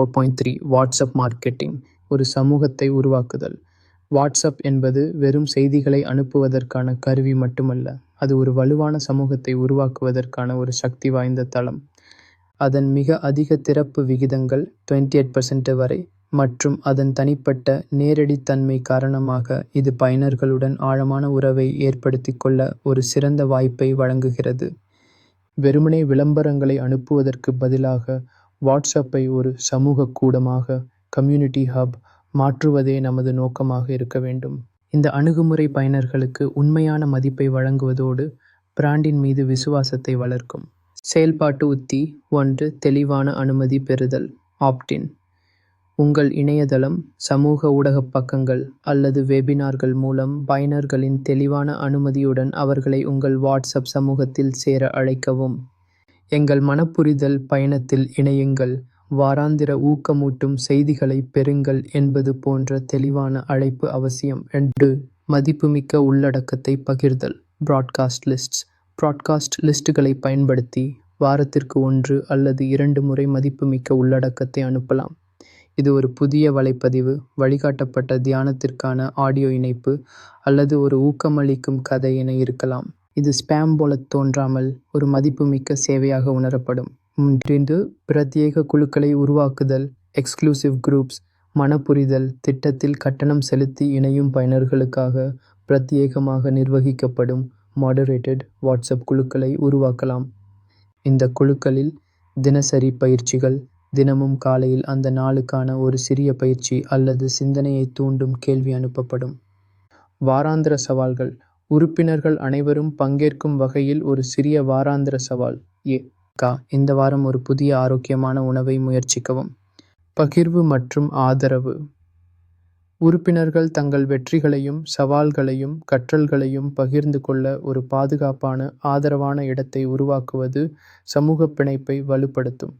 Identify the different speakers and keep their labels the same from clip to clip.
Speaker 1: Four point three WhatsApp marketing ஒரு சமூகத்தை உருவாக்குதல். வாட்ஸ்அப் என்பது வெறும் செய்திகளை அனுப்புவதற்கான கருவி மட்டுமல்ல அது ஒரு வலுவான சமூகத்தை உருவாக்குவதற்கான ஒரு சக்தி வாய்ந்த தளம். அதன் மிக அதிக திறப்பு விகிதங்கள் டுவெண்ட்டி எயிட் பர்சன்ட் வரை மற்றும் அதன் தனிப்பட்ட நேரடித்தன்மை காரணமாக இது பயனர்களுடன் ஆழமான உறவை ஏற்படுத்தி கொள்ள ஒரு சிறந்த வாய்ப்பை வழங்குகிறது. வெறுமனே விளம்பரங்களை அனுப்புவதற்கு பதிலாக வாட்ஸ்அப்பை ஒரு சமூக கூடமாக கம்யூனிட்டி ஹப் மாற்றுவதே நமது நோக்கமாக இருக்க வேண்டும். இந்த அணுகுமுறை பயனர்களுக்கு உண்மையான மதிப்பை வழங்குவதோடு பிராண்டின் மீது விசுவாசத்தை வளர்க்கும். செயல்பாட்டு உத்தி ஒன்று தெளிவான அனுமதி பெறுதல். ஆப்டின் உங்கள் இணையதளம் சமூக ஊடக பக்கங்கள் அல்லது வெபினார்கள் மூலம் பயனர்களின் தெளிவான அனுமதியுடன் அவர்களை உங்கள் வாட்ஸ்அப் சமூகத்தில் சேர அழைக்கவும். எங்கள் மனப்புரிதல் பயணத்தில் இணையுங்கள். வாராந்திர ஊக்கமூட்டும் செய்திகளை பெறுங்கள் என்பது போன்ற தெளிவான அழைப்பு அவசியம். ரெண்டு மதிப்புமிக்க உள்ளடக்கத்தை பகிர்தல். ப்ராட்காஸ்ட் லிஸ்ட்ஸ் ப்ராட்காஸ்ட் லிஸ்ட்டுகளை பயன்படுத்தி வாரத்திற்கு ஒன்று அல்லது இரண்டு முறை மதிப்புமிக்க உள்ளடக்கத்தை அனுப்பலாம். இது ஒரு புதிய வலைப்பதிவு வழிகாட்டப்பட்ட தியானத்திற்கான ஆடியோ இணைப்பு அல்லது ஒரு ஊக்கமளிக்கும் கதை என இருக்கலாம். இது ஸ்பேம் போல தோன்றாமல் ஒரு மதிப்புமிக்க சேவையாக உணரப்படும். மூன்று பிரத்யேக குழுக்களை உருவாக்குதல் எக்ஸ்க்ளூசிவ் குரூப்ஸ் மனப்புரிதல் திட்டத்தில் கட்டணம் செலுத்தி இணையும் பயனர்களுக்காக பிரத்யேகமாக நிர்வகிக்கப்படும் மாடரேட்டட் வாட்ஸ்அப் குழுக்களை உருவாக்கலாம். இந்த குழுக்களில் தினசரி பயிற்சிகள் தினமும் காலையில் அந்த நாளுக்கான ஒரு சிறிய பயிற்சி அல்லது சிந்தனையை தூண்டும் கேள்வி அனுப்பப்படும். வாராந்திர சவால்கள் உறுப்பினர்கள் அனைவரும் பங்கேற்கும் வகையில் ஒரு சிறிய வாராந்திர சவால். ஏ. கா. இந்த வாரம் ஒரு புதிய ஆரோக்கியமான உணவை முயற்சிக்கவும். பகிர்வு மற்றும் ஆதரவு. உறுப்பினர்கள் தங்கள் வெற்றிகளையும் சவால்களையும் கற்றல்களையும் பகிர்ந்து கொள்ள ஒரு பாதுகாப்பான ஆதரவான இடத்தை உருவாக்குவது சமூக பிணைப்பை வலுப்படுத்தும்.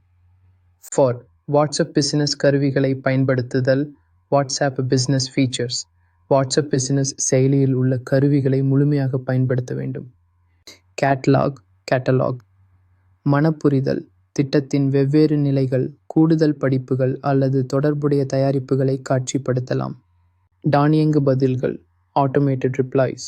Speaker 1: ஃபார் வாட்ஸ்அப் பிசினஸ் கருவிகளை பயன்படுத்துதல். WhatsApp business features. WhatsApp business செயலியில் உள்ள கருவிகளை முழுமையாக பயன்படுத்த வேண்டும். கேட்லாக் கேட்டலாக் மனப்புரிதல் திட்டத்தின் வெவ்வேறு நிலைகள் கூடுதல் படிப்புகள் அல்லது தொடர்புடைய தயாரிப்புகளை காட்சிப்படுத்தலாம். தானியங்கு பதில்கள் ஆட்டோமேட்டட் ரிப்ளைஸ்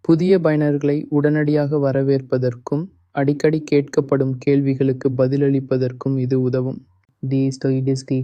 Speaker 1: புதிய பயனர்களை உடனடியாக வரவேற்பதற்கும் அடிக்கடி கேட்கப்படும் கேள்விகளுக்கு பதிலளிப்பதற்கும் இது உதவும். தி ஸ்டொயிடிஸ்கி